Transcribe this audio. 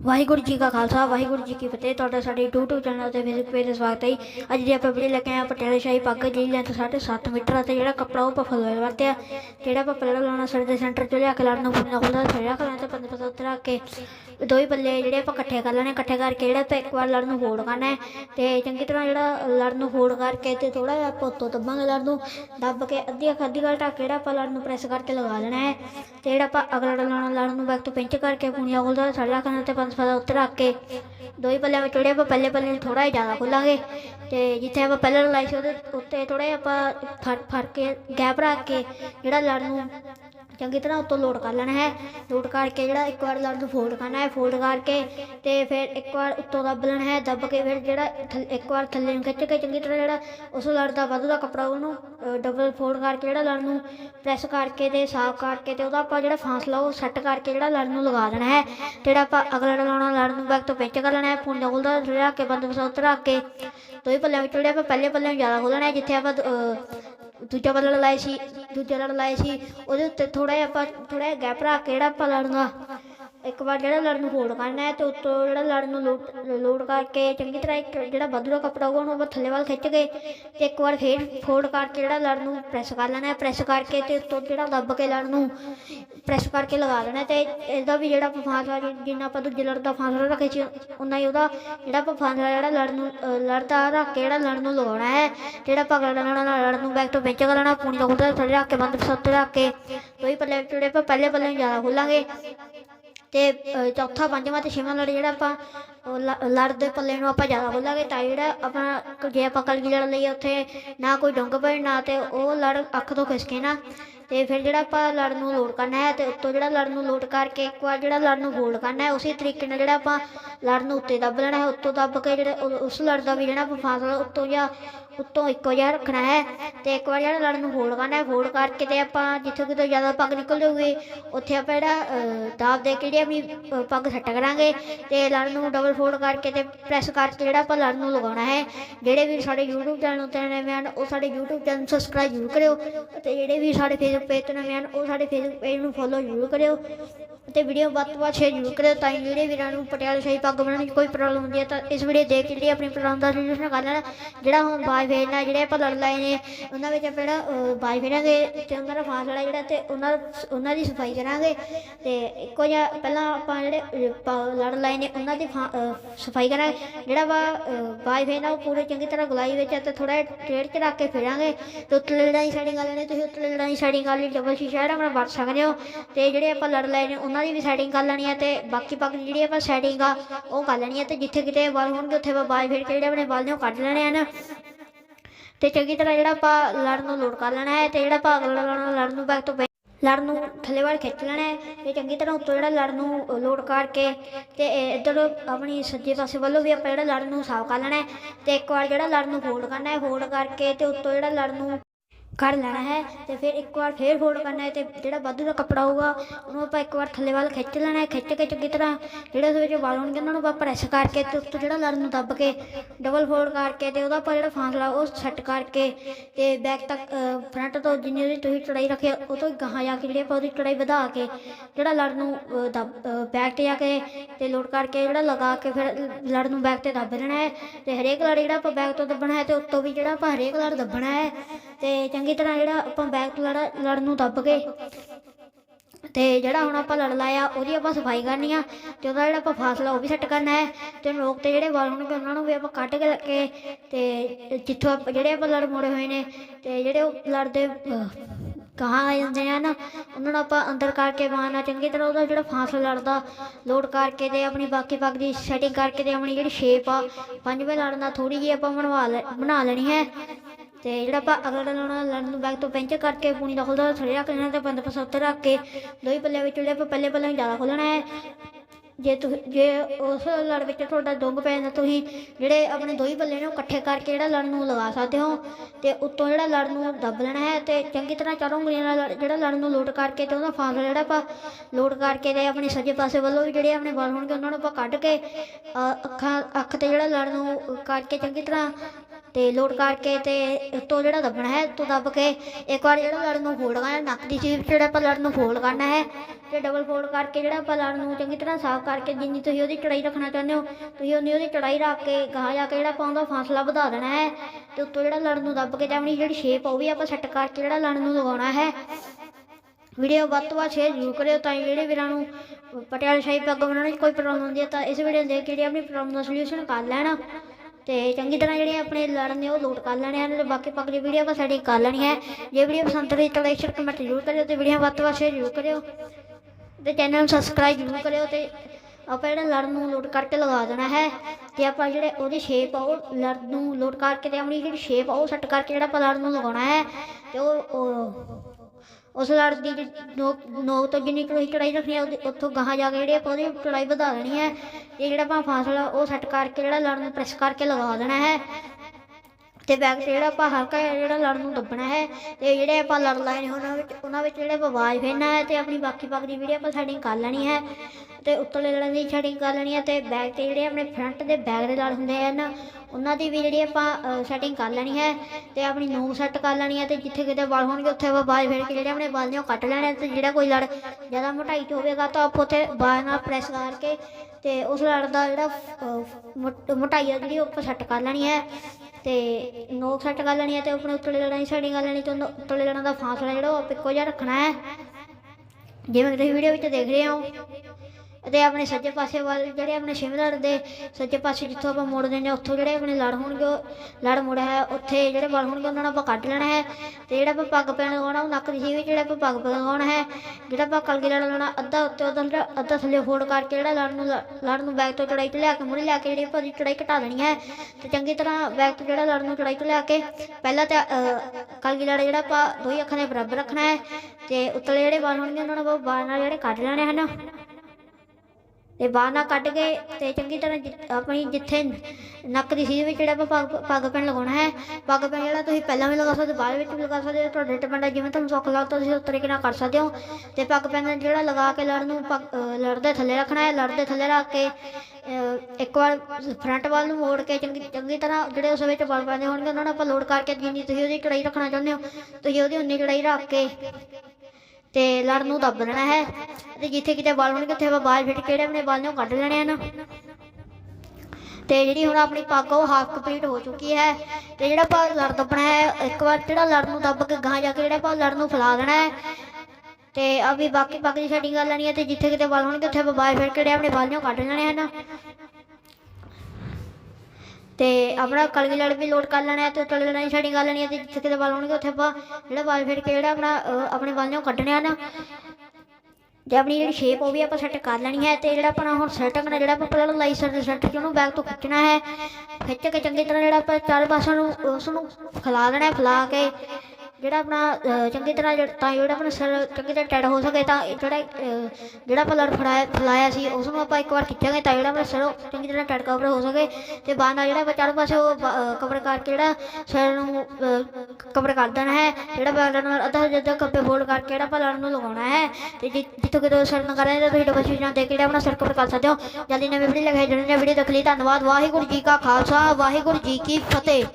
ਵਾਹਿਗੁਰੂ ਜੀ ਕਾ ਖਾਲਸਾ, ਵਾਹਿਗੁਰੂ ਜੀ ਕੀ ਫਤਿਹ ਤੁਹਾਡਾ ਸਾਡੇ YouTube ਚੈਨਲ ਤੇ ਫੇਸਬੁੱਕ ਪੇਜ ਤੇ ਸਵਾਗਤ ਹੈ ਜੀ। ਅੱਜ ਦੀ ਆਪਾਂ ਵੀਡੀਓ ਲੈ ਕੇ ਆਏ ਹਾਂ ਪਟਿਆਲਾ ਸ਼ਾਹੀ ਪੱਗ ਦੀ ਲੈਂਥ 7.5 ਮੀਟਰ ਅਤੇ ਜਿਹੜਾ ਕੱਪੜਾ ਉਹ ਪਫਲ ਹੋਇਆ ਵਰਤਿਆ ਜਿਹੜਾ ਆਪਾਂ ਪਹਿਲਾਂ ਲਾਉਣਾ, ਸਾਡੇ ਸੈਂਟਰ ਚੋਂ ਲਿਆ ਕੇ ਲੜਨ ਨੂੰ ਫੁੱਲਣਾ ਖੁੱਲਦਾ ਛੜਿਆ ਕਰਾਂ ਤੇ ਪੰਦ ਪਤਾ ਰੱਖ ਕੇ ਦੋ ਹੀ ਪੱਲੇ ਜਿਹੜੇ ਆਪਾਂ ਇਕੱਠੇ ਕਰ ਲੈਣੇ, ਇਕੱਠੇ ਕਰਕੇ ਜਿਹੜਾ ਆਪਾਂ ਇੱਕ ਵਾਰ ਲੜਨ ਨੂੰ ਫੋਲਡ ਕਰਨਾ ਹੈ, ਤੇ ਚੰਗੀ ਤਰ੍ਹਾਂ ਜਿਹੜਾ ਲੜਨ ਨੂੰ ਫੋਲਡ ਕਰਕੇ ਤੇ ਥੋੜਾ ਜਿਹਾ ਆਪਾਂ ਉੱਤੋਂ ਦੱਬਾਂਗੇ ਲੜ ਨੂੰ, ਦੱਬ ਕੇ ਅੱਧੀ ਅੱਖ, ਅੱਧੀ ਗੱਲ ਢੱਕ ਕੇ ਜਿਹੜਾ ਆਪਾਂ ਲੜ ਨੂੰ ਪ੍ਰੈਸ ਕਰਕੇ ਲਗਾ ਲੈਣਾ ਹੈ, ਤੇ ਜਿਹੜਾ ਆਪਾਂ ਅਗਲਾ ਲਾਉਣਾ ਲੜ ਨੂੰ ਬੈਕ ਤੋਂ ਪਿੰਚ ਕਰਕੇ ਪੂਣੀਆਂ ਖੋਲਦਾ ਛੜਿਆ ਕਰਨਾ ਤੇ ਪੰਜ ਪਤਾ ਉੱਤੇ ਰੱਖ ਕੇ, ਦੋ ਹੀ ਪੱਲਿਆਂ ਵਿੱਚ ਜਿਹੜੇ ਆਪਾਂ ਪਹਿਲੇ ਪੱਲੇ ਨੂੰ ਥੋੜਾ ਜਿਹਾ ਜ਼ਿਆਦਾ ਖੋਲਾਂਗੇ, ਤੇ ਜਿੱਥੇ ਆਪਾਂ ਪਹਿਲਾਂ ਲਾਈ ਸੀ ਉਹਦੇ ਉੱਤੇ ਥੋੜਾ ਜਿਹਾ ਆਪਾਂ ਫੜ ਫੜ ਕੇ ਗੈਪ ਰੱਖ ਕੇ ਜਿਹੜਾ ਲੜ ਨੂੰ ਚੰਗੀ ਤਰ੍ਹਾਂ ਉੱਤੋਂ ਲੋਡ ਕਰ ਲੈਣਾ ਹੈ। ਲੋਡ ਕਰਕੇ ਜਿਹੜਾ ਇੱਕ ਵਾਰ ਲੜ ਨੂੰ ਫੋਲਡ ਕਰਨਾ ਹੈ ਫੋਲਡ ਕਰਕੇ ਤੇ ਫਿਰ ਇੱਕ ਵਾਰ ਉੱਤੋਂ ਦੱਬ ਲੈਣਾ ਹੈ, ਦੱਬ ਕੇ ਫਿਰ ਜਿਹੜਾ ਥੱਲੇ- ਇੱਕ ਵਾਰ ਥੱਲੇ ਨੂੰ ਖਿੱਚ ਕੇ ਚੰਗੀ ਤਰ੍ਹਾਂ ਜਿਹੜਾ ਉਸ ਲੜ ਦਾ ਵਾਧੂ ਦਾ ਕੱਪੜਾ ਉਹਨੂੰ ਡਬਲ ਫੋਲਡ ਕਰਕੇ ਜਿਹੜਾ ਲੜ ਨੂੰ ਪ੍ਰੈਸ ਕਰਕੇ ਤੇ ਸਾਫ਼ ਕਰਕੇ ਤੇ ਉਹਦਾ ਆਪਾਂ ਜਿਹੜਾ ਫਾਸਲਾ ਉਹ ਸੈੱਟ ਕਰਕੇ ਜਿਹੜਾ ਲੜ ਨੂੰ ਲਗਾ ਦੇਣਾ ਹੈ। ਜਿਹੜਾ ਆਪਾਂ ਅਗਲਾ ਲਾਉਣਾ, ਲੜ ਨੂੰ ਬੈਕ ਤੋਂ ਪਿੰਚ ਕਰ ਲੈਣਾ ਹੈ ਪੁੰਡਾ ਖੋਲਦਾ ਰੱਖ ਕੇ ਬੰਦ ਵਸਾ ਉੱਤੇ ਕੇ। ਦੋ ਹੀ ਪੱਲਿਆਂ ਵਿੱਚ ਜਿਹੜੇ ਆਪਾਂ ਪਹਿਲੇ ਪੱਲੇ ਨੂੰ ਜ਼ਿਆਦਾ ਖੋਲਣਾ ਹੈ, ਜਿੱਥੇ ਆਪਾਂ ਦੂਜਾ ਪੱਲਾ ਲਾਇਆ ਸੀ, ਦੂਜਾ ਲੜ ਲਾਇਆ ਸੀ, ਉਹਦੇ ਉੱਤੇ ਥੋੜਾ ਜਿਹਾ ਆਪਾਂ ਥੋੜਾ ਜਿਹਾ ਗੈਪ ਰੱਖ ਕੇ ਜਿਹੜਾ ਆਪਾਂ ਲੜਨਾ। ਇੱਕ ਵਾਰ ਜਿਹੜਾ ਲੜ ਨੂੰ ਹੋਲਡ ਕਰਨਾ ਹੈ ਤੇ ਉੱਤੋਂ ਜਿਹੜਾ ਲੜ ਨੂੰ ਲੋਡ ਲੋਡ ਕਰਕੇ ਚੰਗੀ ਤਰ੍ਹਾਂ ਇੱਕ ਜਿਹੜਾ ਵਾਧੂ ਦਾ ਕੱਪੜਾ ਹੋਊਗਾ, ਉਹਨੂੰ ਆਪਾਂ ਥੱਲੇ ਵੱਲ ਖਿੱਚ ਕੇ ਤੇ ਇੱਕ ਵਾਰ ਫੇਰ ਫੋਲਡ ਕਰਕੇ ਜਿਹੜਾ ਲੜ ਨੂੰ ਪ੍ਰੈਸ ਕਰ ਲੈਣਾ ਹੈ ਪ੍ਰੈਸ ਕਰਕੇ ਤੇ ਉੱਤੋਂ ਜਿਹੜਾ ਦੱਬ ਕੇ ਲੜ ਨੂੰ ਪ੍ਰੈਸ ਕਰਕੇ ਲਗਾ ਦੇਣਾ ਤੇ ਇਹਦਾ ਵੀ ਜਿਹੜਾ ਆਪਾਂ ਫਾਸਲਾ, ਜਿ- ਜਿੰਨਾ ਆਪਾਂ ਦੂਜੇ ਲੜ ਦਾ ਫਾਸਲਾ ਰੱਖੇ ਸੀ ਉਨਾ ਹੀ ਉਹਦਾ ਜਿਹੜਾ ਆਪਾਂ ਫਾਸਲਾ ਜਿਹੜਾ ਲੜ ਨੂੰ ਲੜਦਾ ਰੱਖ ਕੇ ਜਿਹੜਾ ਲੜ ਨੂੰ ਲਗਾਉਣਾ ਹੈ, ਜਿਹੜਾ ਆਪਾਂ ਲੜਨਾ ਲੜ ਨੂੰ ਬੈਕ ਤੋਂ ਵਿੱਚ ਕਰਨਾ ਪੂਣੀ ਦਾ ਖੁੱਲਦਾ ਥੱਲੇ ਰੱਖ ਕੇ, ਬੰਦ ਸੱਤ ਰੱਖ ਕੇ ਦੋ ਹੀ ਪੱਲੇ ਜਿਹੜੇ ਆਪਾਂ ਪਹਿਲੇ ਪੱਲੇ ਨੂੰ ਜ਼ਿਆਦਾ ਖੋਲਾਂਗੇ ਤੇ ਚੌਥਾ, ਪੰਜਵਾਂ ਤੇ ਛੇਵਾਂ ਲੜ ਜਿਹੜਾ ਆਪਾਂ, ਉਹ ਲ- ਲੜ ਦੇ ਪੱਲੇ ਨੂੰ ਆਪਾਂ ਜ਼ਿਆਦਾ ਖੋਲਾਂਗੇ ਤਾਂ ਜਿਹੜਾ ਆਪਾਂ ਜੇ ਆਪਾਂ ਕਲਗੀ ਲੜ ਲਈਏ ਉੱਥੇ ਨਾ ਕੋਈ ਡੁੰਗ ਪਏ ਨਾ ਤੇ ਉਹ ਲੜ ਅੱਖ ਤੋਂ ਖਿਸਕੇ ਨਾ। ਤੇ ਫਿਰ ਜਿਹੜਾ ਆਪਾਂ ਲੜ ਨੂੰ ਲੋਡ ਕਰਨਾ ਹੈ ਤੇ ਉੱਤੋਂ ਜਿਹੜਾ ਲੜ ਨੂੰ ਲੋਡ ਕਰਕੇ ਇੱਕ ਵਾਰ ਜਿਹੜਾ ਲੜ ਨੂੰ ਫੋਲਡ ਕਰਨਾ ਹੈ, ਉਸੇ ਤਰੀਕੇ ਨਾਲ ਜਿਹੜਾ ਆਪਾਂ ਲੜ ਨੂੰ ਉੱਤੇ ਦੱਬ ਲੈਣਾ ਹੈ, ਉੱਤੋਂ ਦੱਬ ਕੇ ਜਿਹੜਾ ਉਸ ਲੜ ਦਾ ਵੀ ਜਿਹੜਾ ਆਪਾਂ ਫਾਸਲਾ, ਉੱਤੋਂ ਜਾਂ ਉੱਤੋਂ ਇੱਕੋ ਜਿਹਾ ਰੱਖਣਾ ਹੈ ਤੇ ਇੱਕ ਵਾਰ ਜਿਹੜਾ ਲੜਨ ਨੂੰ ਫੋਲਡ ਕਰਨਾ ਹੈ ਫੋਲਡ ਕਰਕੇ ਤੇ ਆਪਾਂ ਜਿੱਥੇ ਕਿਤੇ ਜ਼ਿਆਦਾ ਪੱਗ ਨਿਕਲ ਜਾਊਗੀ ਉੱਥੇ ਆਪਾਂ ਜਿਹੜਾ ਅ, ਦਾਬ ਦੇ ਕਿਹੜੀ ਆਪਣੀ ਪੱਗ ਸੱਟ ਕਰਾਂਗੇ ਤੇ ਲੜ ਨੂੰ ਡਬਲ ਫੋਲਡ ਕਰਕੇ ਤੇ ਪ੍ਰੈਸ ਕਰਕੇ ਜਿਹੜਾ ਆਪਾਂ ਲੜਨ ਨੂੰ ਲਗਾਉਣਾ ਹੈ। ਜਿਹੜੇ ਵੀ ਸਾਡੇ YouTube ਚੈਨਲ ਉੱਤੇ ਨਵੇਂ ਹਨ ਉਹ ਸਾਡੇ YouTube ਚੈਨਲ ਨੂੰ ਸਬਸਕ੍ਰਾਈਬ ਜ਼ਰੂਰ ਕਰਿਓ ਤੇ ਜਿਹੜੇ ਵੀ ਸਾਡੇ Facebook ਪੇਜ ਤੇ ਨਵੇਂ ਹਨ ਉਹ ਸਾਡੇ Facebook ਪੇਜ ਨੂੰ ਫੋਲੋ ਜ਼ਰੂਰ ਕਰਿਓ। ਤੇ ਵੀਡੀਓ ਵੱਧ ਤੋਂ ਵੱਧ ਸ਼ੇਅਰ ਜ਼ਰੂਰ ਕਰਿਓ ਤਾਂ ਕਿ ਜਿਹੜੇ ਵੀਰਾਂ ਨੂੰ ਪਟਿਆਲਾ ਸ਼ਾਹੀ ਪੱਗ ਬਣਾਉਣ ਦੀ ਕੋਈ ਪ੍ਰੋਬਲਮ ਹੁੰਦੀ ਹੈ ਤਾਂ ਇਸ ਵੀਡੀਓ ਦੇਖ ਕੇ ਜਿਹੜੀ ਆਪਣੀ ਪ੍ਰੋਬਲਮ ਦਾ ਸੋਲੂਸ਼ਨ ਕਰ ਲੈਣਾ। ਜਿਹੜਾ ਹੁਣ ਬਾਜ ਫੇਰਨਾ ਜਿਹੜੇ ਆਪਾਂ ਲੜ ਲਏ ਨੇ ਉਹਨਾਂ ਵਿੱਚ ਆਪਾਂ ਜਿਹੜਾ ਅਹ, ਬਾਜ ਫੇਰਾਂਗੇ ਤੇ ਉਹਨਾਂ ਦਾ ਫਾਸਲਾ ਜਿਹੜਾ ਤੇ ਉਹਨਾਂ ਉਹਨਾਂ ਦੀ ਸਫ਼ਾਈ ਕਰਾਂਗੇ। ਤੇ ਇੱਕੋ ਜਿਹਾ ਪਹਿਲਾਂ ਆਪਾਂ ਜਿਹੜੇ ਲੜ ਲਏ ਨੇ ਉਹਨਾਂ ਦੀ ਫਾ- ਸਫ਼ਾਈ ਕਰਾਂਗੇ। ਜਿਹੜਾ ਵਾ ਅਹ, ਬਾਜ ਫੇਰਨਾ ਉਹ ਪੂਰੇ ਚੰਗੀ ਤਰ੍ਹਾਂ ਗੁਲਾਈ ਵਿੱਚ ਤੇ ਥੋੜਾ ਟੇੜ ਚ ਰੱਖ ਕੇ ਫੇਰਾਂਗੇ। ਤੇ ਉਤਲੇ ਲੜਾਈ ਸਾਡੀ ਗੱਲ ਲੈਣੇ ਤੁਸੀਂ ਉਤਲੇ ਲੜਾਈ ਸਾਡੀ ਗੱਲ ਲਈ ਡਬਲ ਸ਼ੀਸ਼ਾ ਜਿਹੜਾ ਆਪਣਾ ਵਰਤ ਸਕਦੇ ਹੋ। ਤੇ ਜਿਹੜੇ ਆਪਾਂ ਲੜ ਲਏ ਨੇ ਉਹਨਾਂ ਦੀ ਵੀ ਸੈਟਿੰਗ ਕਰ ਲੈਣੀ ਹੈ ਤੇ ਬਾਕੀ ਪੱਗ ਦੀ ਜਿਹੜੀ ਆਪਾਂ ਸੈਟਿੰਗ ਆ, ਉਹ ਕਰ ਲੈਣੀ ਹੈ ਤੇ ਜਿੱਥੇ ਕਿਤੇ ਵਾਲ ਹੋਣਗੇ, ਉੱਥੇ ਆਪਾਂ ਬਾਲ ਫੇਰ ਕੇ ਜਿਹੜੇ ਆਪਣੇ ਬਾਲ ਨੇ ਉਹ ਕੱਢ ਲੈਣੇ ਹਨ ਤੇ ਚੰਗੀ ਤਰ੍ਹਾਂ ਜਿਹੜਾ ਆਪਾਂ ਲੜ ਨੂੰ ਲੋਡ ਕਰ ਲੈਣਾ ਹੈ ਤੇ ਜਿਹੜਾ ਆਪਾਂ ਅਗਲਾ ਲਾਉਣਾ ਲੜ ਨੂੰ ਬੈਕ ਤੋਂ ਪਹਿ- ਲੜ ਨੂੰ ਥੱਲੇ ਵੱਲ ਖਿੱਚ ਲੈਣਾ ਹੈ ਤੇ ਚੰਗੀ ਤਰ੍ਹਾਂ ਉੱਤੋਂ ਜਿਹੜਾ ਲੜ ਨੂੰ ਲੋਡ ਕਰਕੇ ਤੇ ਇਹ ਇੱਧਰ ਆਪਣੀ ਸੱਜੇ ਪਾਸੇ ਵੱਲੋਂ ਵੀ ਆਪਾਂ ਜਿਹੜਾ ਲੜ ਨੂੰ ਸਾਫ਼ ਕਰ ਲੈਣਾ ਹੈ ਤੇ ਇੱਕ ਵਾਰ ਜਿਹੜਾ ਲੜ ਨੂੰ ਫੋਲਡ ਕਰਨਾ ਹੈ ਫੋਲਡ ਕਰਕੇ ਤੇ ਉੱਤੋਂ ਜਿਹੜਾ ਲੜ ਨੂੰ ਕਰ ਲੈਣਾ ਹੈ ਤੇ ਫਿਰ ਇੱਕ ਵਾਰ ਫੇਰ ਫੋਲਡ ਕਰਨਾ ਹੈ ਤੇ ਜਿਹੜਾ ਵਾਧੂ ਦਾ ਕੱਪੜਾ ਹੋਊਗਾ, ਉਹਨੂੰ ਆਪਾਂ ਇੱਕ ਵਾਰ ਥੱਲੇ ਵੱਲ ਖਿੱਚ ਲੈਣਾ ਹੈ, ਖਿੱਚ ਕੇ ਚੰਗੀ ਤਰ੍ਹਾਂ ਜਿਹੜੇ ਉਹਦੇ ਵਿੱਚ ਵਾਲ ਹੋਣਗੇ ਉਹਨਾਂ ਨੂੰ ਆਪਾਂ ਪ੍ਰੈਸ ਕਰਕੇ ਤੇ ਉੱਤੋਂ ਜਿਹੜਾ ਲੜ ਨੂੰ ਦੱਬ ਕੇ ਡਬਲ ਫੋਲਡ ਕਰਕੇ ਤੇ ਉਹਦਾ ਆਪਾਂ ਜਿਹੜਾ ਫਾਸਲਾ ਉਹ ਸੈੱਟ ਕਰਕੇ ਤੇ ਬੈਕ ਤੱਕ ਫਰੰਟ ਤੋਂ ਜਿੰਨੀ ਉਹਦੀ ਤੁਸੀਂ ਚੜਾਈ ਰੱਖੀ ਉਹ ਤੋਂ ਗਾਹਾਂ ਜਾ ਕੇ ਜਿਹੜੀ ਆਪਾਂ ਉਹਦੀ ਚੜਾਈ ਵਧਾ ਕੇ ਜਿਹੜਾ ਲੜ ਨੂੰ ਦੱਬ ਬੈਕ ਤੇ ਜਾ ਕੇ ਤੇ ਲੋਡ ਕਰਕੇ ਜਿਹੜਾ ਲਗਾ ਕੇ ਫਿਰ ਲੜ ਨੂੰ ਬੈਕ ਤੇ ਦੱਬ ਲੈਣਾ ਹੈ ਤੇ ਹਰੇਕ ਲੜ ਜਿਹੜਾ ਆਪਾਂ ਬੈਕ ਤੋਂ ਦੱਬਣਾ ਹੈ ਤੇ ਉੱਤੋਂ ਵੀ ਜਿਹੜਾ ਆਪਾਂ ਹਰੇਕ ਲੜ ਦੱਬਣਾ ਹੈ ਤੇ ਚੰਗੀ ਤਰ੍ਹਾਂ ਜਿਹੜਾ ਆਪਾਂ ਬੈਕ ਤੋਂ ਲੜ, ਲੜਨ ਨੂੰ ਦੱਬ ਕੇ ਤੇ ਜਿਹੜਾ ਹੁਣ ਆਪਾਂ ਲੜ ਲਾਇਆ, ਉਹਦੀ ਆਪਾਂ ਸਫ਼ਾਈ ਕਰਨੀ ਆ, ਤੇ ਉਹਦਾ ਜਿਹੜਾ ਆਪਾਂ ਫਾਸਲਾ ਉਹ ਵੀ ਸੈੱਟ ਕਰਨਾ ਹੈ। ਤੇ ਲੋਕ ਤੇ ਜਿਹੜੇ ਵਾਲ ਹੋਣਗੇ ਉਹਨਾਂ ਨੂੰ ਵੀ ਆਪਾਂ ਕੱਢ ਕੇ ਕੇ ਤੇ ਜਿੱਥੋਂ ਆਪਾਂ, ਜਿਹੜੇ ਆਪਾਂ ਲੜ ਮੋੜੇ ਹੋਏ ਨੇ, ਤੇ ਜਿਹੜੇ ਉਹ ਲੜਦੇ, ਗਾਹਾਂ ਆ ਜਾਂਦੇ ਆ ਨਾ, ਉਹਨਾਂ ਨੂੰ ਆਪਾਂ ਅੰਦਰ ਕਰਕੇ ਬਾਹਨਾ ਚੰਗੀ ਤਰ੍ਹਾਂ ਉਹਦਾ ਜਿਹੜਾ ਫਾਸਲਾ ਲੜਦਾ, ਲੋਡ ਕਰਕੇ ਤੇ ਆਪਣੀ ਬਾਕੀ ਪੱਗ ਦੀ ਸੈਟਿੰਗ ਕਰਕੇ ਤੇ ਆਪਣੀ ਜਿਹੜੀ ਸ਼ੇਪ ਆ, ਪੰਜਵੇਂ ਲੜ ਨਾਲ ਥੋੜੀ ਜਿਹੀ ਆਪਾਂ ਬਣਵਾ ਲੈ, ਬਣਾ ਲੈਣੀ ਹੈ। ਤੇ ਜਿਹੜਾ ਆਪਾਂ ਅਗਲਾ ਲਾਉਣਾ ਲੜਨ ਨੂੰ ਬੈਕ ਤੋਂ ਪੈਂਚ ਕਰਕੇ ਪੂਣੀ ਦਾ ਖੋਲਦਾ ਥੱਲੇ ਰੱਖ ਲੈਣਾ ਤੇ ਬੰਦ ਪਾਸੇ ਉੱਤੇ ਰੱਖ ਕੇ ਦੋਈ ਪੱਲੇ ਵਿੱਚ ਜਿਹੜੇ ਆਪਾਂ ਪਹਿਲੇ ਪੱਲੇ ਨੂੰ ਜ਼ਿਆਦਾ ਖੋਲਣਾ ਹੈ। ਜੇ ਤੁਸੀਂ ਜੇ ਉਸ ਲੜ ਵਿੱਚ ਤੁਹਾਡਾ ਡੁੰਗ ਪੈ ਜਾਂਦਾ, ਤੁਸੀਂ ਜਿਹੜੇ ਆਪਣੇ ਦੋਈ ਪੱਲੇ ਨੇ ਉਹ ਇਕੱਠੇ ਕਰਕੇ ਜਿਹੜਾ ਲੜ ਨੂੰ ਲਗਾ ਸਕਦੇ ਹੋ ਤੇ ਉੱਤੋਂ ਜਿਹੜਾ ਲੜ ਨੂੰ ਦੱਬ ਲੈਣਾ ਹੈ ਤੇ ਚੰਗੀ ਤਰ੍ਹਾਂ ਚਾਰੋਂ ਉਂਗਲੀਆਂ ਨਾਲ ਲੜ- ਜਿਹੜਾ ਲੜ ਨੂੰ ਲੋਡ ਕਰਕੇ ਤੇ ਉਹਦਾ ਫਾਸਲਾ ਜਿਹੜਾ ਆਪਾਂ ਲੋਡ ਕਰਕੇ ਤੇ ਆਪਣੇ ਸੱਜੇ ਪਾਸੇ ਵੱਲੋਂ ਵੀ ਜਿਹੜੇ ਆਪਣੇ ਵਾਲ ਹੋਣਗੇ, ਉਹਨਾਂ ਨੂੰ ਆਪਾਂ ਕੱਢ ਕੇ ਅੱਖਾਂ, ਅੱਖ ਤੇ ਜਿਹੜਾ ਲੜ ਨੂੰ ਕਰਕੇ ਚੰਗੀ ਤਰ੍ਹਾਂ ਤੇ ਲੋਡ ਕਰਕੇ ਤੇ ਉੱਤੋਂ ਜਿਹੜਾ ਦੱਬਣਾ ਹੈ, ਉੱਤੋਂ ਦੱਬ ਕੇ ਇੱਕ ਵਾਰ ਜਿਹੜਾ ਲੜ ਨੂੰ ਫੋਲਡ ਕਰਨਾ ਨੱਕ ਦੀ ਚੀਜ਼ ਜਿਹੜਾ ਆਪਾਂ ਲੜ ਨੂੰ ਫੋਲਡ ਕਰਨਾ ਹੈ, ਤੇ ਡਬਲ ਫੋਲਡ ਕਰਕੇ ਜਿਹੜਾ ਆਪਾਂ ਲੜ ਨੂੰ ਚੰਗੀ ਤਰ੍ਹਾਂ ਸਾਫ਼ ਕਰਕੇ ਜਿੰਨੀ ਤੁਸੀਂ ਉਹਦੀ ਚੜਾਈ ਰੱਖਣਾ ਚਾਹੁੰਦੇ ਹੋ, ਤੁਸੀਂ ਉਨੀ ਉਹਦੀ ਚੜਾਈ ਰੱਖ ਕੇ ਗਾਹ ਜਾ ਕੇ ਜਿਹੜਾ ਆਪਾਂ ਉਹਦਾ ਫਾਸਲਾ ਵਧਾ ਦੇਣਾ ਹੈ, ਤੇ ਉੱਤੋਂ ਜਿਹੜਾ ਲੜ ਨੂੰ ਦੱਬ ਕੇ ਤੇ ਆਪਣੀ ਜਿਹੜੀ ਸ਼ੇਪ ਆ ਉਹ ਵੀ ਆਪਾਂ ਸੈੱਟ ਕਰਕੇ ਜਿਹੜਾ ਲੜ ਨੂੰ ਲਗਾਉਣਾ ਹੈ। ਵੀਡੀਓ ਵੱਧ ਤੋਂ ਵੱਧ ਸ਼ੇਅਰ ਜ਼ਰੂਰ ਕਰਿਓ, ਤਾਂ ਜਿਹੜੇ ਵੀਰਾਂ ਨੂੰ ਪਟਿਆਲਾ ਸ਼ਾਹੀ ਪੱਗ ਬਣਾਉਣ 'ਚ ਕੋਈ ਪ੍ਰੋਬਲਮ ਹੁੰਦੀ ਹੈ, ਤਾਂ ਇਸ ਵੀਡੀਓ ਦੇਖ ਕੇ ਜਿਹੜੀ ਆਪਣੀ ਪ੍ਰੋਬਲਮ ਦਾ ਸੋਲੂਸ਼ਨ ਕਰ ਲੈਣਾ। ਤੇ ਚੰਗੀ ਤਰ੍ਹਾਂ ਜਿਹੜੇ ਆਪਣੇ ਲੜ ਨੇ ਉਹ ਲੋਡ ਕਰ ਲੈਣੇ ਹਨ ਤੇ ਬਾਕੀ ਪੱਗ ਦੀ ਵੀਡੀਓ ਆਪਾਂ ਸਾਡੀ ਕਰ ਲੈਣੀ ਹੈ। ਜੇ ਵੀਡੀਓ ਪਸੰਦ ਆਈ ਤਾਂ ਲਾਈਕ ਸ਼ੇਅਰ ਕਮੈਂਟ ਜ਼ਰੂਰ ਕਰਿਓ ਤੇ ਵੀਡੀਓ ਵੱਧ ਤੋਂ ਵੱਧ ਸ਼ੇਅਰ ਜ਼ਰੂਰ ਕਰਿਓ। ਤੇ ਚੈਨਲ ਨੂੰ ਸਬਸਕ੍ਰਾਈਬ ਜ਼ਰੂਰ ਕਰਿਓ ਤੇ ਆਪਾਂ ਜਿਹੜਾ ਲੜ ਨੂੰ ਲੋਡ ਕਰਕੇ ਲਗਾ ਦੇਣਾ ਹੈ, ਤੇ ਆਪਾਂ ਜਿਹੜੇ ਉਹਦੀ ਸ਼ੇਪ ਆ, ਉਹ ਲੜ ਨੂੰ ਲੋਡ ਕਰਕੇ ਤੇ ਆਪਣੀ ਜਿਹੜੀ ਸ਼ੇਪ ਆ, ਉਹ ਸੈੱਟ ਕਰਕੇ ਜਿਹੜਾ ਆਪਾਂ ਲੜ ਨੂੰ ਲਗਾਉਣਾ ਹੈ, ਤੇ ਉਹ, ਉਹ- ਉਸ ਲੜ ਦੀ ਨੋਕ ਨੋਕ ਤੋਂ ਜਿੰਨੀ ਕੋਈ ਚੜਾਈ ਰੱਖਣੀ ਹੈ, ਉਹਦੀ ਉੱਥੋਂ ਗਾਹਾਂ ਜਾ ਕੇ ਜਿਹੜੀ ਆਪਾਂ ਉਹਦੀ ਚੜਾਈ ਵਧਾ ਦੇਣੀ ਹੈ ਤੇ ਜਿਹੜਾ ਆਪਾਂ ਫਾਸਲਾ, ਉਹ ਸੈੱਟ ਕਰਕੇ ਜਿਹੜਾ ਲੜ ਨੂੰ ਪ੍ਰੈਸ ਕਰਕੇ ਲਗਾ ਦੇਣਾ ਹੈ। ਤੇ ਬੈਕ ਤੇ ਜਿਹੜਾ ਆਪਾਂ ਹਲਕਾ ਜਿਹਾ ਜਿਹੜਾ ਲੜ ਨੂੰ ਦੱਬਣਾ ਹੈ, ਤੇ ਜਿਹੜੇ ਆਪਾਂ ਲੜ ਲਾਏ ਨੇ, ਉਹਨਾਂ ਵਿੱਚ ਉਹਨਾਂ ਵਿੱਚ ਜਿਹੜੇ ਆਵਾਜ਼ ਫੇਰਨਾ ਹੈ, ਤੇ ਆਪਣੀ ਬਾਕੀ ਬਾਕੀ ਦੀ ਵੀਡੀਓ ਆਪਾਂ ਸੈਟਿੰਗ ਕਰ ਲੈਣੀ ਹੈ। ਤੇ ਉੱਤਲੇ ਲੜਨ ਦੀ ਸੈਟਿੰਗ ਕਰ ਲੈਣੀ ਹੈ ਤੇ ਬੈਕ ਤੇ ਜਿਹੜੇ ਆਪਣੇ ਫਰੰਟ ਦੇ ਬੈਕ ਦੇ ਲੜ ਹੁੰਦੇ ਹਨ ਉਹਨਾਂ ਦੀ ਵੀ ਜਿਹੜੀ ਆਪਾਂ ਸੈਟਿੰਗ ਕਰ ਲੈਣੀ ਹੈ ਤੇ ਆਪਣੀ ਨੋਕ ਸੈੱਟ ਕਰ ਲੈਣੀ ਹੈ ਤੇ ਜਿੱਥੇ ਕਿਤੇ ਵਾਲ ਹੋਣਗੇ ਉੱਥੇ ਆਪਾਂ ਬਾਜ ਫੇਰ ਕੇ ਜਿਹੜੇ ਆਪਣੇ ਵਾਲ ਨੇ ਉਹ ਕੱਟ ਲੈਣੇ ਤੇ ਜਿਹੜਾ ਕੋਈ ਲੜ ਜ਼ਿਆਦਾ ਮੋਟਾਈ 'ਚ ਹੋਵੇਗਾ ਤਾਂ ਆਪਾਂ ਉੱਥੇ ਬਾਜ ਨਾਲ ਪ੍ਰੈਸ ਕਰਕੇ ਤੇ ਉਸ ਲੜ ਦਾ ਜਿਹੜਾ ਮੋਟਾਈ ਆ ਜਿਹੜੀ ਉਹ ਆਪਾਂ ਸੈੱਟ ਕਰ ਲੈਣੀ ਹੈ ਤੇ ਨੋਕ ਸੈੱਟ ਕਰ ਲੈਣੀ ਹੈ ਤੇ ਆਪਣੇ ਉੱਤਲੇ ਲੜਾਂ ਦੀ ਸੈਟਿੰਗ ਕਰ ਲੈਣੀ ਤੇ ਉਹਨੂੰ ਉੱਤਲੇ ਲੜਾਂ ਦਾ ਫਾਸਲਾ ਜਿਹੜਾ ਉਹ ਆਪਾਂ ਇੱਕੋ ਜਿਹਾ ਰੱਖਣਾ ਹੈ। ਜਿਵੇਂ ਕਿ ਤੁਸੀਂ ਵੀਡੀਓ ਵਿੱਚ ਦੇਖ ਰਹੇ ਹੋ। ਅਤੇ ਆਪਣੇ ਸੱਜੇ ਪਾਸੇ ਵੱਲ ਜਿਹੜੇ ਆਪਣੇ ਛੇਵੇਂ ਲੜ ਦੇ ਸੱਜੇ ਪਾਸੇ ਜਿੱਥੋਂ ਆਪਾਂ ਮੋੜਦੇ ਨੇ, ਉੱਥੋਂ ਜਿਹੜੇ ਆਪਣੇ ਲੜ ਹੋਣਗੇ ਉਹ ਲੜ ਮੁੜਿਆ ਹੈ, ਉੱਥੇ ਜਿਹੜੇ ਵਲ ਹੋਣਗੇ ਉਹਨਾਂ ਨੂੰ ਆਪਾਂ ਕੱਢ ਲੈਣਾ ਹੈ ਤੇ ਜਿਹੜਾ ਆਪਾਂ ਪੱਗ ਪੈਣ ਲਗਾਉਣਾ ਉਹ ਨੱਕ ਦੀ ਛੀਵੀ ਜਿਹੜਾ ਆਪਾਂ ਪੱਗ ਪੈਣ ਲਗਾਉਣਾ ਹੈ, ਜਿਹੜਾ ਆਪਾਂ ਕਲਗੀ ਲੜ ਲਾਉਣਾ ਅੱਧਾ ਉੱਤੇ ਉਹਦਾ ਅੱਧਾ ਥੱਲੇ ਫੋੜ ਕਰਕੇ ਜਿਹੜਾ ਲੜ ਨੂੰ ਲੜ ਨੂੰ ਬੈਗ ਤੋਂ ਚੜਾਈ ਤੇ ਲਿਆ ਕੇ ਮੁੜੇ ਲਿਆ ਕੇ ਜਿਹੜੀ ਆਪਾਂ ਉਹਦੀ ਚੜਾਈ ਘਟਾ ਦੇਣੀ ਹੈ ਤੇ ਚੰਗੀ ਤਰ੍ਹਾਂ ਬੈਗ ਤੋਂ ਜਿਹੜਾ ਲੜ ਨੂੰ ਚੜਾਈ ਤੋਂ ਲਿਆ ਕੇ ਪਹਿਲਾਂ ਤਾਂ ਕਲਗੀ ਲੜ ਜਿਹੜਾ ਆਪਾਂ ਦੋਈ ਅੱਖਾਂ ਦੇ ਬਰਾਬਰ ਰੱਖਣਾ ਹੈ ਤੇ ਉੱਤਲੇ ਜਿਹੜੇ ਵਾਲ ਹੋਣਗੇ ਉਹਨਾਂ ਨੂੰ ਆਪਾਂ ਬਾਹਰ ਨਾਲ ਜਿਹੜੇ ਕੱਢ ਲੈਣੇ ਹਨ। ਤੇ ਬਾਹਰ ਨਾਲ ਕੱਢ ਕੇ ਤੇ ਚੰਗੀ ਤਰ੍ਹਾਂ ਆਪਣੀ ਜਿੱਥੇ ਨੱਕ ਦੀ ਸੀਧ ਵਿੱਚ ਜਿਹੜਾ ਆਪਾਂ ਪੱਗ ਪੱਗ ਪੈਣ ਲਗਾਉਣਾ ਹੈ ਪੱਗ ਪੈਣ ਜਿਹੜਾ ਤੁਸੀਂ ਪਹਿਲਾਂ ਵੀ ਲਗਾ ਸਕਦੇ ਹੋ, ਬਾਅਦ ਵਿੱਚ ਵੀ ਲਗਾ ਸਕਦੇ ਹੋ ਤੁਹਾਡੇ ਡਿਪੈਂਡ ਹੈ ਜਿਵੇਂ ਤੁਹਾਨੂੰ ਸੌਖ ਲੱਗਦਾ ਤੁਸੀਂ ਉਸ ਤਰੀਕੇ ਨਾਲ ਕਰ ਸਕਦੇ ਹੋ। ਤੇ ਪੱਗ ਪੈਣ ਜਿਹੜਾ ਲਗਾ ਕੇ ਲੜ ਨੂੰ ਪੱਗ ਅਹ ਥੱਲੇ ਰੱਖਣਾ ਹੈ ਲੜਦੇ ਥੱਲੇ ਰੱਖ ਕੇ ਇੱਕ ਵਾਰ ਫਰੰਟ ਵੱਲ ਨੂੰ ਮੋੜ ਕੇ ਚੰਗੀ ਚੰਗੀ ਤਰ੍ਹਾਂ ਜਿਹੜੇ ਉਸ ਵਿੱਚ ਬਲ ਪੈਂਦੇ ਹੋਣਗੇ ਉਹਨਾਂ ਨੂੰ ਆਪਾਂ ਲੋਡ ਕਰਕੇ ਜਿੰਨੀ ਤੁਸੀਂ ਉਹਦੀ ਚੜਾਈ ਰੱਖਣਾ ਚਾਹੁੰਦੇ ਹੋ ਤੁਸੀਂ ਉਹਦੀ ਉਨੀ ਚੜਾਈ ਰੱਖ ਕੇ ਤੇ ਲੜ ਨੂੰ ਦੱਬ ਦੇਣਾ ਹੈ। ਤੇ ਜਿੱਥੇ ਕਿਤੇ ਵਾਲ ਹੋਣਗੇ, ਉੱਥੇ ਆਪਾਂ ਬਾਲ ਫਿੱਟ ਕਿਹੜੇ ਆਪਣੇ ਵਾਲ ਨੇ ਉਹ ਕੱਢ ਲੈਣੇ ਹਨ ਤੇ ਜਿਹੜੀ ਹੁਣ ਆਪਣੀ ਪੱਗ ਆ, ਉਹ ਹਾਫ ਕੰਪਲੀਟ ਹੋ ਚੁੱਕੀ ਹੈ। ਤੇ ਜਿਹੜਾ ਆਪਾਂ ਲੜ ਦੱਬਣਾ ਹੈ, ਇੱਕ ਵਾਰ ਜਿਹੜਾ ਲੜ ਨੂੰ ਦੱਬ ਕੇ ਗਾਹਾਂ ਜਾ ਕੇ ਜਿਹੜਾ ਆਪਾਂ ਲੜ ਨੂੰ ਫੈਲਾ ਦੇਣਾ ਹੈ। ਤੇ ਅਭੀ ਬਾਕੀ ਪੱਗ ਦੀ ਸੈਟਿੰਗ ਗੱਲ ਲੈਣੀ ਹੈ ਤੇ ਜਿੱਥੇ ਕਿਤੇ ਵਾਲ ਹੋਣਗੇ, ਉੱਥੇ ਆਪਾਂ ਬਾਲ ਫਿੱਟ ਕਿਹੜੇ ਆਪਣੇ ਵਾਲ ਨੇ ਉਹ ਕੱਢ ਲੈਣੇ ਹਨ ਤੇ ਆਪਣਾ ਕਲਗੀ ਲੜ ਵੀ ਲੋਡ ਕਰ ਲੈਣਾ ਹੈ ਤੇ ਤਲੇ ਲੜਾਈ ਦੀ ਸੈਟਿੰਗ ਕਰ ਲੈਣੀ ਹੈ ਤੇ ਜਿੱਥੇ ਕਿਤੇ ਵਾਲ ਹੋਣਗੇ ਉੱਥੇ ਆਪਾਂ ਜਿਹੜਾ ਵਾਲ ਫਿਰ ਕੇ ਜਿਹੜਾ ਆਪਣਾ ਆਪਣੇ ਵਾਲ ਨੇ ਉਹ ਕੱਢਣੇ ਨਾ, ਤੇ ਆਪਣੀ ਜਿਹੜੀ ਸ਼ੇਪ ਉਹ ਵੀ ਆਪਾਂ ਸੈੱਟ ਕਰ ਲੈਣੀ ਹੈ ਤੇ ਜਿਹੜਾ ਆਪਣਾ ਹੁਣ ਸੈੱਟ ਕਰਨਾ ਜਿਹੜਾ ਆਪਾਂ ਪਹਿਲਾਂ ਲਾਈ ਸੈੱਟ ਸੈੱਟ ਕਿ ਉਹਨੂੰ ਬੈਕ ਤੋਂ ਖਿੱਚਣਾ ਹੈ। ਖਿੱਚ ਕੇ ਚੰਗੀ ਤਰ੍ਹਾਂ ਜਿਹੜਾ ਆਪਾਂ ਚਾਰੇ ਪਾਸਿਆਂ ਨੂੰ, ਉਸ ਨੂੰ ਫੈਲਾ ਦੇਣਾ ਫੈਲਾ ਕੇ ਜਿਹੜਾ ਆਪਣਾ ਚੰਗੀ ਤਰ੍ਹਾਂ ਜਿਹੜਾ- ਤਾਂ ਜਿਹੜਾ ਆਪਣਾ ਸਿਰ ਚੰਗੀ ਤਰ੍ਹਾਂ ਟੈਡ ਹੋ ਸਕੇ, ਤਾਂ ਜਿਹੜਾ ਜਿਹੜਾ ਆਪਾਂ ਫੜਾਇਆ, ਫੈਲਾਇਆ ਸੀ ਉਸ ਨੂੰ ਆਪਾਂ ਇੱਕ ਵਾਰ ਖਿੱਚਾਂਗੇ ਤਾਂ ਜਿਹੜਾ ਆਪਣਾ ਸਿਰ ਉਹ ਚੰਗੀ ਤਰ੍ਹਾਂ ਟੈਡ ਕਵਰ ਹੋ ਸਕੇ, ਤੇ ਬਾਅਦ ਨਾਲ ਜਿਹੜਾ ਆਪਾਂ ਚਾਰੇ ਪਾਸੇ ਉਹ ਕਵਰ ਕਰਕੇ ਜਿਹੜਾ ਸਿਰ ਨੂੰ ਕਵਰ ਕਰ ਦੇਣਾ ਹੈ, ਜਿਹੜਾ ਆਪਾਂ ਲੜ ਨਾਲ ਅੱਧਾ ਜਿੱਦਾਂ ਕੱਪੇ ਫੋਲਡ ਕਰਕੇ ਜਿਹੜਾ ਆਪਾਂ ਨੂੰ ਲਗਾਉਣਾ ਹੈ, ਤੇ ਜਿ- ਜਿੱਥੋਂ ਕਿਤੇ ਸਿਰ ਨਾ ਕਰਾਂ, ਤਾਂ ਤੁਸੀਂ ਡਬਲ ਸਟਿਚਾਂ ਦੇ ਕੇ ਜਿਹੜਾ ਆਪਣਾ ਸਿਰ ਕਵਰ ਕਰ ਸਕਦੇ ਹੋ। ਜਲਦੀ ਨਵੀਂ ਵੀਡੀਓ ਲੈ ਕੇ ਆਏ ਵੀਡੀਓ ਦੇਖ ਲਈ, ਧੰਨਵਾਦ, ਵਾਹਿਗੁਰੂ ਜੀ ਕਾ ਖਾਲਸਾ, ਵਾਹਿਗੁਰੂ ਜੀ ਕੀ ਫਤਿਹ।